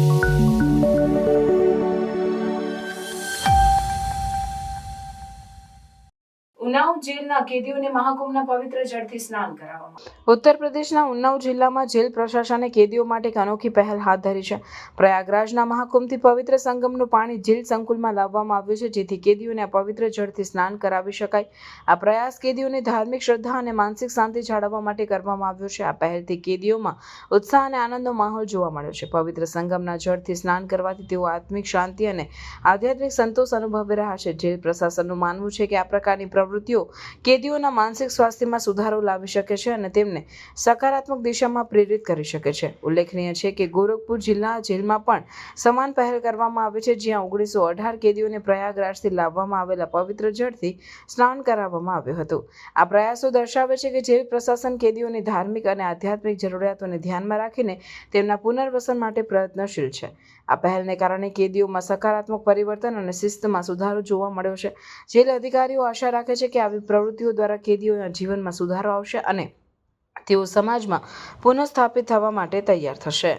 Thank you. Unnao જેલના કેદીઓને મહાકુંભના પવિત્ર જળથી સ્નાન કરાવવામાં ઉત્તર પ્રદેશના ઉન્નાવ જિલ્લામાં જેલ પ્રશાસને કેદીઓ માટે એક અનોખી પહેલ હાથ ધરી છે. પ્રયાગરાજના મહાકુંભથી પવિત્ર સંગમનું પાણી જેલ સંકુલમાં લાવવામાં આવ્યું છે, જેથી કેદીઓને આ પવિત્ર જળથી સ્નાન કરાવી શકાય. આ પ્રયાસ કેદીઓની ધાર્મિક શ્રદ્ધા અને માનસિક શાંતિ જાળવવા માટે કરવામાં આવ્યો છે. આ પહેલથી કેદીઓમાં ઉત્સાહ અને આનંદનો માહોલ જોવા મળ્યો છે. પવિત્ર સંગમના જળથી સ્નાન કરવાથી તેઓ આત્મિક શાંતિ અને આધ્યાત્મિક સંતોષ અનુભવી રહ્યા છે. જેલ પ્રશાસનનું માનવું છે કે આ પ્રકારની પ્રવૃત્તિઓ કેદીઓના માનસિક સ્વાસ્થ્યમાં સુધારો લાવી શકે છે અને તેમને સકારાત્મક દિશામાં પ્રેરિત કરી શકે છે. ઉલ્લેખનીય છે કે ગોરખપુર જિલ્લા જેલમાં પણ સમાન પહેલ કરવામાં આવે છે, જ્યાં ઓગણીસો અઢાર કેદીઓને પ્રયાગરાજથી લાવવામાં આવેલા પવિત્ર જળથી સ્નાન કરાવવામાં આવ્યું હતું. આ પ્રયાસો દર્શાવે છે કે જેલ પ્રશાસન કેદીઓની ધાર્મિક અને આધ્યાત્મિક જરૂરિયાતોને ધ્યાનમાં રાખીને તેમના પુનર્વસન માટે પ્રયત્નશીલ છે. આ પહેલને કારણે કેદીઓમાં સકારાત્મક પરિવર્તન અને શિસ્તમાં સુધારો જોવા મળ્યો છે. જેલ અધિકારીઓ આશા રાખે કે આવી પ્રવૃત્તિઓ દ્વારા કેદીઓના જીવનમાં સુધારો આવશે અને તેઓ સમાજમાં પુનઃસ્થાપિત થવા માટે તૈયાર થશે.